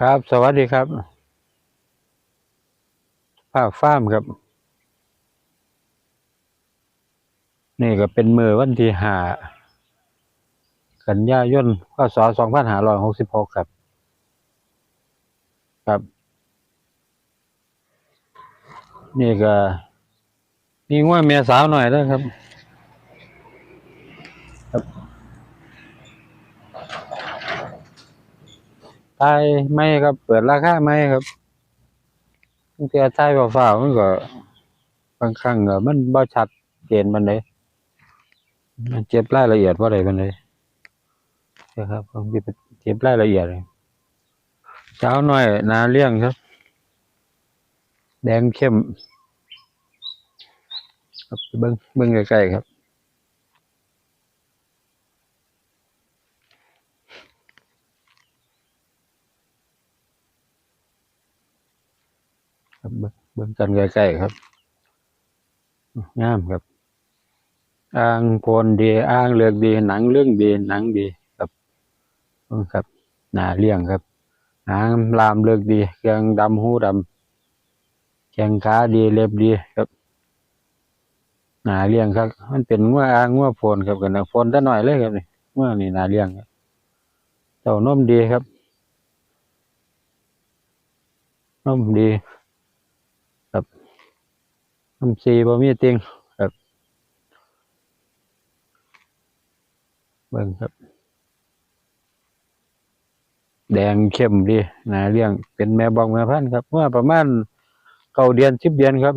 ครับ สวัสดีครับภาคฟ้ามครับ นี่ก็เป็นมือวันที่หากันยายนพศสองพันห้าร้อยหกสิบหกครับ ครับ นี่ก็นี่ว่าเมียสาวหน่อยแล้วครับครับ ตายไม่ครับ เปิดราคาไม่ครับบางทีตายเปล่าๆมันก็บางครั้งก็มันบ่ชัดเจนมันเลยมันเจ็บรายละเอียดว่าอะไรมันเลยนะครับผมเจ็บรายละเอียดเลยเช้าหน่อยนาเลี้ยงครับ แดงเข้มครับเบิ้งเบิ้งใกล้ๆครับ ครับเบิ่งเบิ่งกันใกล้ๆครับงามครับอ่างโพนดีอ่างเลือกดี หนังเรื่องดีหนังดีครับเบิ่งครับหน้าเลี้ยงครับหางลามเลือกดีเครื่องดำหูดำแข้งขาดีเล็บดีครับหน้าเลี้ยงครับ มันเป็นงัวอ่างงัวโพนครับกันนะโพนแต่น้อยเลยครับนี่งัวนี่หน้าเลี้ยงเต้านมดีครับนมดี น้ำซีบ่มีติงครับ เบิ่งครับ แดงเข้มดีนาเลี้ยงเป็นแม่บอกแม่พันธุ์ครับเมื่อประมาณเก้าเดือนสิบเดือนครับ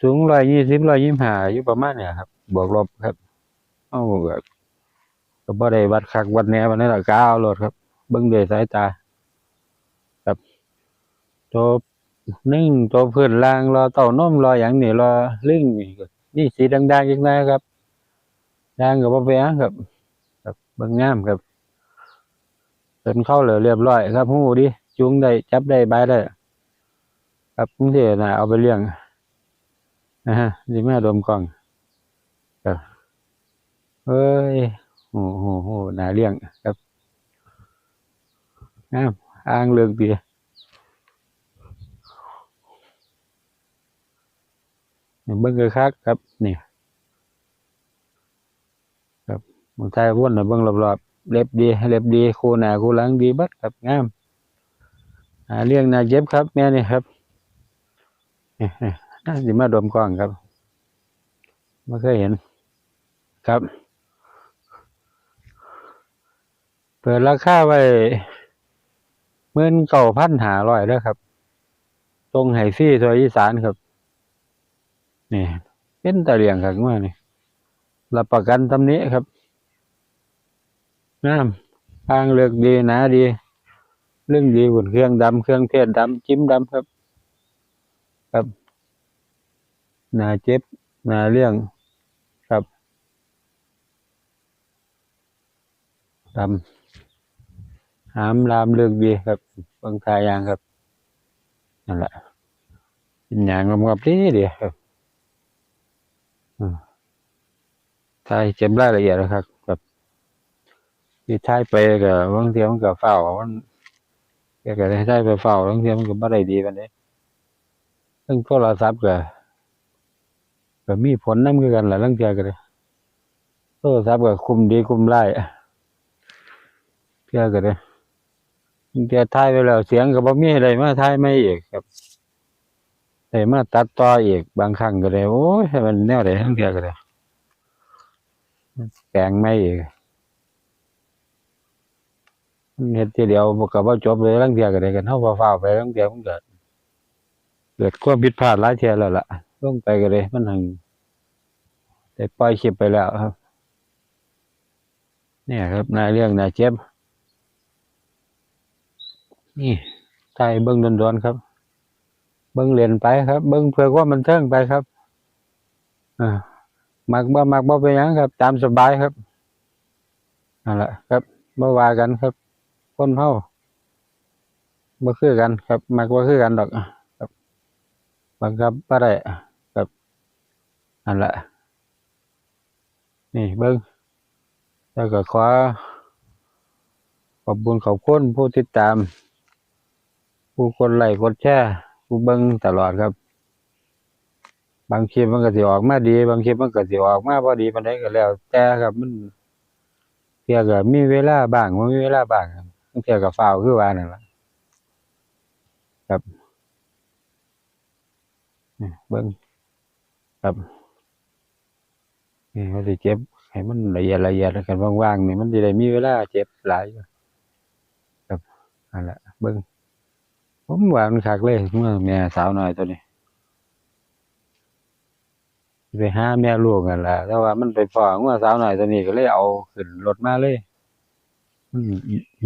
สูงร้อยยี่สิบร้อยยี่สิบห้าอยู่ประมาณเนี่ยครับ บวกลบครับเอาแบบก็บ่ได้วัดคักวัดแนวันนี้ละก้าวโลดครับ เบิ่งด้วยสายตา ครับตัว นึ่งตัวพื้นล่างรอเต่านมรออย่างนี้รอลึ่งนี่นี่สีดังๆอีกนะครับดังกับบ่ไปนหยังครับครับบิ่งงามครับเป็นเข้าเหลือเรียบร้อยครับหูดิจุงได้จับได้ใบได้ครับกรุงเทพนะเอาไปเลี้ยงนะฮะสิมาดมกล้องครับเอ้ยโอ้โหโหน่าเลี้ยงครับงามอ่างเลือกดี เบิ่งคักครับนี่ครับมืองไทยวนนะเบิ่งรอบๆเล็บดีเล็บดีคู่หน้าคู่หลังดีบัดครับงามเลี้ยงนาเจ็บครับ แม่นี่ครับนี่น่าสิมาดมกล้องครับไม่เคยเห็นครับ เปิดราคาไว้หมื่นเก้าพันหาร้อยเด้อครับ ตรงไห้ฟี่ซอยอีสานครับ นี่เป็นตะเลียงครับว่านี่รับประกันตำนี้ครับงามทางเลือกดีหนาดี เรื่องดีบนเครื่องดำเครื่องเทศดำจิ้มดำครับ ครับหนาเจ็บหนาเลี่ยงครับดำหามรามเลือกดีครับบางทายางครับนั่นแหละเป็นอย่างงามๆดีเดียวครับ ใช่เจ็บรายละเอียดนะครับแบบที่ท้ายไปกับบางทีมันก็เฝ้ามันแกก็ได้ท้ายไปเฝ้าบางทีมันก็บ่ได้ดีปานใดซึ่งโทรศัพท์ก็ก็มีผลนำคือกันแหละลางเทื่อก็ได้โทรศัพท์ก็คุมดีคุมร้ายเทื่อก็ได้บางเทื่อท้ายไปแล้วเสียงก็บ่มีได้มาท้ายไม่อีกครับ ได้มาตัดต่ออีกบางครั้งก็ได้โอ้ยมันแนวใดทั้งเทื่อก็ได้แปลงไม่อีกมันเฮ็ดทีเดียวบ่ก็บ่จบเลยลางเที่ยก็ได้กันเฮาฟ้าวไปลางเที่ยมันเก็เกิดความผิดพลาดหลายเที่ยแล้วล่ะลงไปก็เลยมันหังได้ปล่อยคลิปไปแล้วครับ เนี่ยครับนายเรื่องนายเจ็บนี่ใส่เบิ่งดอนๆครับ เบิ่งเรียนไปครับ เบิ่งเพื่อความันเทิงไปครับอ่ามักบ่มักบ่เป็นหยังครับ ตามสบายครับนั่นแหละครับบ่ว่ากันครับคนเฮาบ่คือกันครับ มักบ่คือกันดอกครับบังคับบ่ได้ครับนั่นแหละนี่เบิ่งแล้วก็ขอขอบคุญขอบคุณผู้ติดตาม ผู้คนไลค์กดแชร์ ผู้เบิ่งตลอดครับ บางคลิปมันก็สิออกมาดี บางคลิปมันก็สิออกมาบ่ดีปานใดก็แล้ว แต่ครับมันเที่ยก็มีเวลาบ้างบ่มีเวลาบ้างครับเที่ยก็ฟ้าวคือว่านั่นแหละครับเบิ่งครับนี่มันสิเจ็บให้มันละเอียดละเอียดกันว่างๆนี่มันสิได้มีเวลาเจ็บหลายครับนั่นแหละเบิ่ง ผมว่ามันคักเลยเมื่อแม่สาวน้อยตัวนี้ไปหาแม่ลูกกันละแต่ว่ามันไปฟ้องว่าสาวหน้อยตัวนี้ก็เลยเอาขึ้นรถมาเลยมัน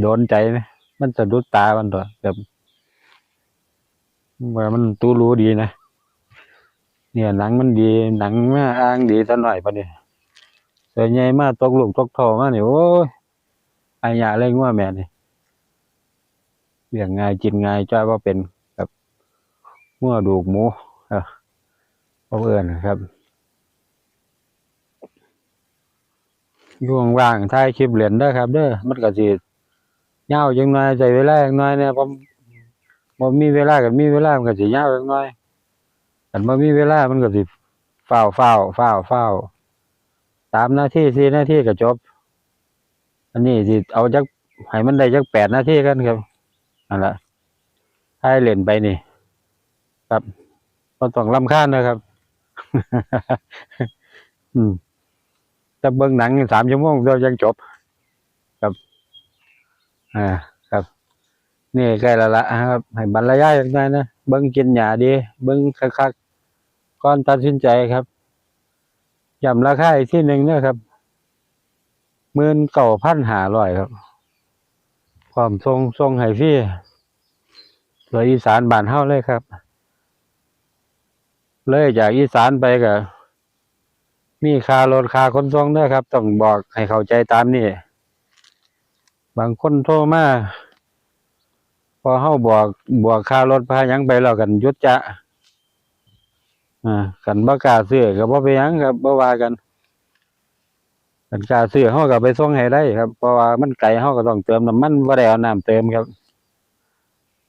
โดนใจไหมมันสะดุดตามันตัวแบบว่ามันตู้รู้ดีนะเนี่ยหนังมันดีหนังมาอ้างดีซะหน่อยปะเนี่ยส่วนใหญ่มากตกลูกตกโทมากเนี่ยโอ้ยอายาเลยง่วแม่นี่ เลี้ยงง่ายกินง่ายจ้อยว่าเป็นครับงัวดูกหมูเออเพราะเอิญครับอยู่ว่างๆถ่ายคลิปเหรียญเด้ครับเด้อมันก็สิยาวจังน่อยใจเวลาจังน่อยเนี่ยผมบ่มีเวลากับมีเวลามันก็สิยาวจังน่อยอันบ่มีเวลามันก็สิฟ้าวฟ้าวฟ้าวฟ้าวสามหน้าที่สี่นาที่ก็จบ อันนี้สิเอาจักให้มันได้จักแปดหน้าที่กันครับ นั่นล่ะถ่ายเล่นไปนี่ครับบ่ต้องรำคาญนะครับ อืมถ้าเบิ่งหนังสามชั่วโมงเดียวยังจบ ครับ อ่า ครับ นี่ใกล้ละละครับ ให้บรรยายจังไดนะ เบิ่งกินหญ้าดี เบิ่งคักๆก่อนตัดสินใจครับย้ำราคาอีกที่หนึ่งเด้อครับหมื่นเก้าพันห้าร้อยครับ ความทรงทรงให้ฟรีสวยอีสานบ้านเฮาเลยครับ เลยจากอีสานไปก็มีคารถคาขนส่งเด้อครับ ต้องบอกให้เข้าใจตามนี้บางคนโทรมาพอเฮาบอกบวกคารถพายังไปแล้วกันยุดจะอ่ากันบ่กล้าซื้อก็บ่ไปยังครับบ่ว่ากัน กันกล้าซื้อเฮาก็ไปส่งให้ได้ครับ เพราะว่ามันไกลเฮาก็ต้องเติมน้ำมันบ่ได้เอาน้ำเติมครับ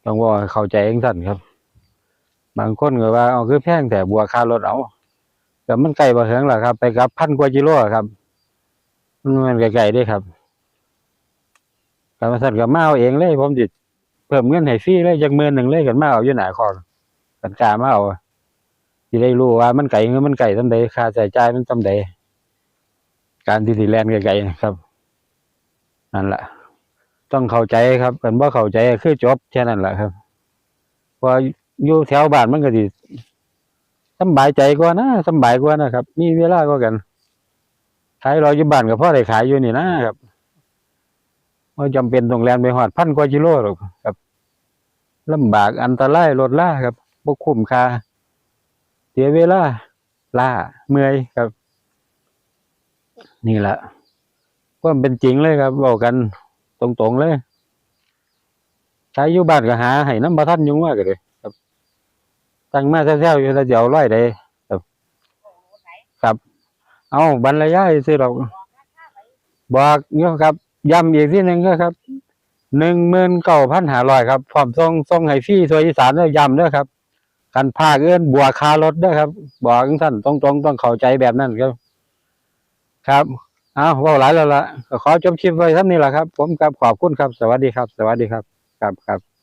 ต้องบอกให้เข้าใจจังซั่นครับ บางคนก็ว่าเอาคือแพงแต่บวค่ารถเอาแต่มันไกลบ่ถึงหรอครับ ไปกับพันกว่ากิโลครับมันไกลๆด้ครับการมาสั่นกับมาเอาเองเลยผมจิตเพิ่มเงินให้ฟรีเลยจักหมื่นหนึ่งเลยกันมาเอาอยู่หน้าคอกันกล้ามาเอาสิได้รู้ว่ามันไกลเงินมันไกลซำใดค่าใช้จ่ายมันซำใด การที่สิแลนไกลๆนะครับนั่นแหละต้องเข้าใจครับกันบ่เข้าใจคือจบแค่นั้นแหละครับเพออยู่แถวบ้านมันก็สิสบายใจกว่านะสบายกว่านะครับ มีเวลากว่ากันขายรออยู่บ้านก็พอได้ขายอยู่นี่นะครับไม่จำเป็นต้องแลนไปหอดพันกว่ากิโลหรอกครับลำบากอันตรายรถล่าครับบ่คุ้มค่าเสียเวลาล่าเมื่อยครับ นี่แหละก็เป็นจริงเลยครับบอกกันตรงๆเลยใช้อยู่บ้านก็หาให้น้ำบ่ทันอยุ่งมากเลยตั้งมาแซวๆอยู่แล้วเดี๋ยวร้อยได้ครับครับ เอาบรรยายสิเราบอกเนาะครับย้ำอีกที่หนึ่งก็ครับหนึ่งหมื่นเก้าพันห้าร้อยครับพร้อมส่งส่งให้ฟรีทัวอีสานด้วยย้ำด้วยครับกันภาเอื้อนบัวคารถด้วยครับ บอกท่านตรงๆต้องเข้าใจแบบนั้นครับ ครับเอาว่าหลายแล้วละขอจบคลิปไว้ท่านี้แหละครับ ผมกับขอบคุณครับ สวัสดีครับ สวัสดีครับครับครับ